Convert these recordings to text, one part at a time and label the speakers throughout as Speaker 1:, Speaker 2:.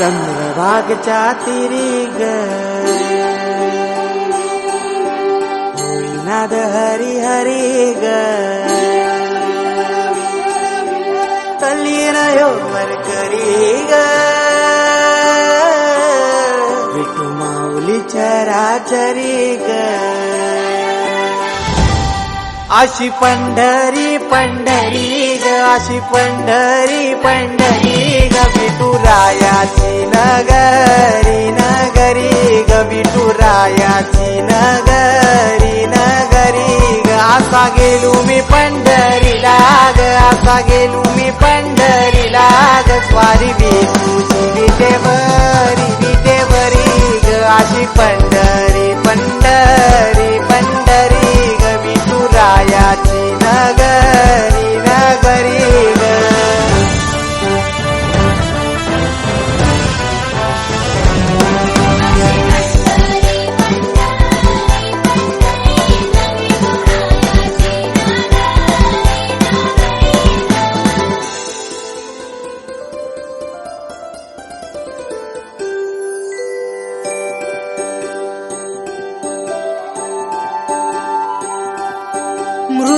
Speaker 1: चंद्रभागच्या तिरी ग हरी हरी ग तल्लीन योवर करी ग चराचरी ग. अशी पंढरी पंढरी ग. अशी पंढरी पंढरी ग. विठुरायाची नगरी नगरी ग. विठुरायाची नगरी नगरी ग. असा गेलो मी पंढरीला ग. असा गेलो मी पंढरीला ग. स्वारी तुझी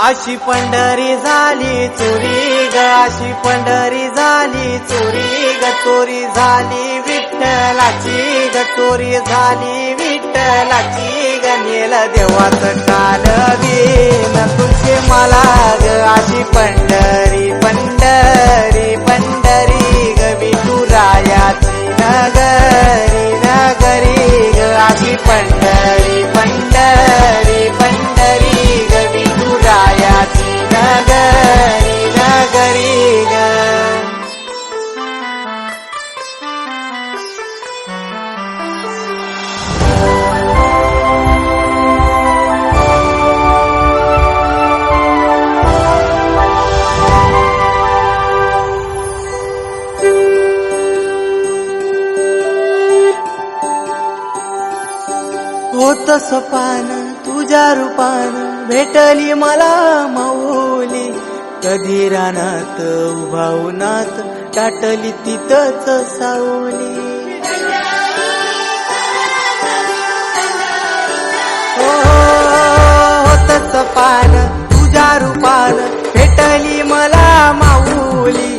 Speaker 1: अशी पंढरी झाली चोरी ग अशी पंढरी झाली चोरी ग चोरी झाली विठ्ठलाची ग चोरी झाली विठ्ठलाची ग नेल देवाचं काल दिन तुझे मला ग अशी पंढरी पंढरी पंढरी ग विठुरायाची नगरी नगरी ग अशी पंढरी पंढरी होत सपान तुझ्या रूपान. भेटली मला माऊली. कधी रानात उभा उन्हात टाटली तिथंच सावली. हो होत सपान तुझ्या रूपान. भेटली मला माऊली.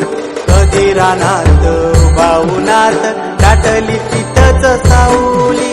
Speaker 1: कधी रानात उभा उन्हात टाटली तिथंच सावली.